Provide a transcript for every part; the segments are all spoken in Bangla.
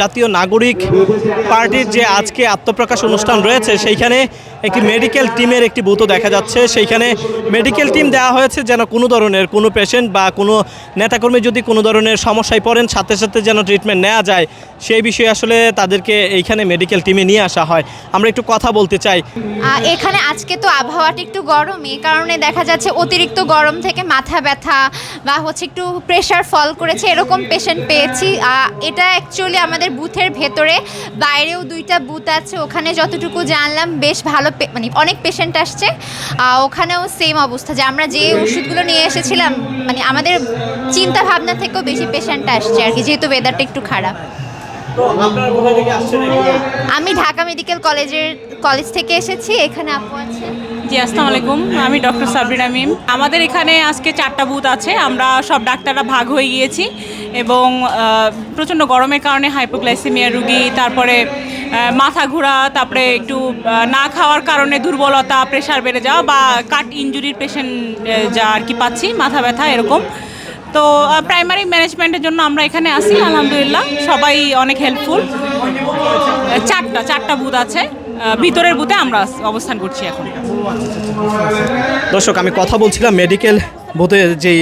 জাতীয় নাগরিক পার্টির যে আজকে আত্মপ্রকাশ অনুষ্ঠান রয়েছে, সেইখানে একটি মেডিকেল টিমের একটি বুথও দেখা যাচ্ছে। সেইখানে মেডিকেল টিম দেওয়া হয়েছে যেন কোনো ধরনের কোনো পেশেন্ট বা কোনো নেতাকর্মী যদি কোনো ধরনের সমস্যায় পড়েন, সাথে সাথে যেন ট্রিটমেন্ট নেওয়া যায়, সেই বিষয়ে আসলে তাদেরকে এইখানে মেডিকেল টিমে নিয়ে আসা হয়। আমরা একটু কথা বলতে চাই। এখানে আজকে তো আবহাওয়াটা একটু গরম, এই কারণে দেখা যাচ্ছে অতিরিক্ত গরম থেকে মাথা ব্যথা বা হচ্ছে একটু প্রেশার ফল করেছে, এরকম পেশেন্ট পেয়েছি। এটা অ্যাকচুয়ালি আমাদের বুথের ভেতরে বাইরেও দুইটা বুথ আছে। ওখানে যতটুকু জানলাম বেশ ভালো মানে অনেক পেশেন্ট আসছে। ওখানেও সেম অবস্থা। যে আমরা যে ওষুধগুলো নিয়ে এসেছিলাম মানে আমাদের চিন্তা ভাবনা থেকেও বেশি পেশেন্ট আসছে আর কি যেহেতু ওয়েদারটা একটু খারাপ। আমি ঢাকা মেডিকেল কলেজের কলেজ থেকে এসেছি। এখানে আপু আছে। জি আসসালামু আলাইকুম আমি ডক্টর সাবরিনা মিম আমাদের এখানে আজকে চারটা বুথ আছে। আমরা সব ডাক্তাররা ভাগ হয়ে গিয়েছি এবং প্রচণ্ড গরমের কারণে হাইপোগ্লাইসেমিয়া রুগী, তারপরে মাথা ঘোরা, তারপরে একটু না খাওয়ার কারণে দুর্বলতা প্রেশার বেড়ে যাওয়া বা কাট ইনজুরির পেশেন্ট যা আর কি পাচ্ছি, মাথা ব্যথা এরকম। তো প্রাইমারি ম্যানেজমেন্টের জন্য আমরা এখানে আসি আলহামদুলিল্লাহ। সবাই অনেক হেল্পফুল চারটা চারটা বুথ আছে। ভিতরের বুথে আমরা অবস্থান করছি এখন। দর্শক আমি কথা বলছিলাম মেডিকেল বোধে যেই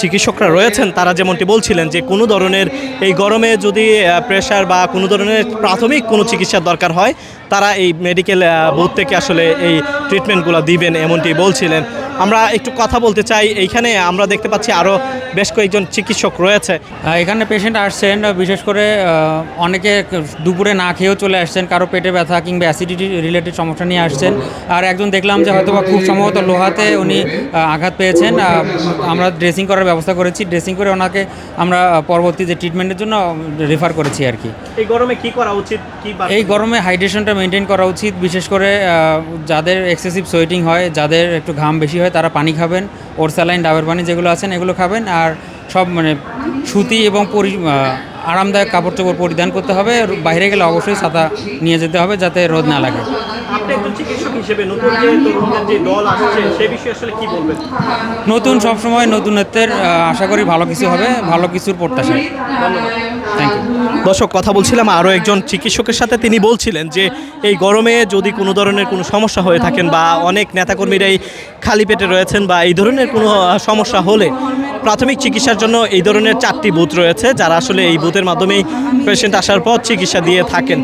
চিকিৎসকরা রয়েছেন, তারা যেমনটি বলছিলেন যে কোনো ধরনের এই গরমে যদি প্রেশার বা কোনো ধরনের প্রাথমিক কোনো চিকিৎসার দরকার হয়, তারা এই মেডিকেল বুথ থেকে আসলে এই ট্রিটমেন্টগুলো দিবেন এমনটি বলছিলেন। আমরা একটু কথা বলতে চাই, এইখানে আমরা দেখতে পাচ্ছি আরও বেশ কয়েকজন চিকিৎসক রয়েছে। এখানে পেশেন্ট আসছেন বিশেষ করে অনেকে দুপুরে না খেয়েও চলে আসছেন, কারও পেটে ব্যথা কিংবা অ্যাসিডিটি রিলেটেড সমস্যা নিয়ে আসছেন। আর একজন দেখলাম যে হয়তো খুব সম্ভবত লোহাতে উনি আঘাত পেয়েছেন আমরা ড্রেসিং করার ব্যবস্থা করেছি ড্রেসিং করে ওনাকে আমরা পরবর্তী যে ট্রিটমেন্টের জন্য রেফার করেছি আর কি। এই গরমে কি করা উচিত? কি এই গরমে হাইড্রেশনটা মেনটেন করা উচিত বিশেষ করে যাদের এক্সেসিভ সোয়েটিং হয় যাদের একটু ঘাম বেশি হয় তারা পানি খাবেন। ওর স্যালাইন ডাবের পানি যেগুলো আছেন এগুলো খাবেন। আর সব মানে সুতি এবং পরি আরামদায়ক কাপড় চোপড় পরিধান করতে হবে। বাইরে গেলে অবশ্যই ছাতা নিয়ে যেতে হবে যাতে রোদ না লাগে। আপনি একজন চিকিৎসক হিসেবে নতুন যে তরুণদের যে দল আসছে সে বিষয়ে আসলে কি বলবেন? নতুন সবসময় নতুনত্বের আশা করি ভালো কিছু হবে ভালো কিছুর প্রত্যাশা। থ্যাংক ইউ দর্শক কথা বলছিলাম আরও একজন চিকিৎসকের সাথে তিনি বলছিলেন যে এই গরমে যদি কোনো ধরনের কোনো সমস্যা হয়ে থাকেন বা অনেক নেতাকর্মীরাই খালি পেটে রয়েছেন বা এই ধরনের কোনো সমস্যা হলে প্রাথমিক চিকিৎসার জন্য এই ধরনের চারটি বুথ রয়েছে যারা আসলে এই বুথের মাধ্যমেই পেশেন্ট আসার পর চিকিৎসা দিয়ে থাকেন।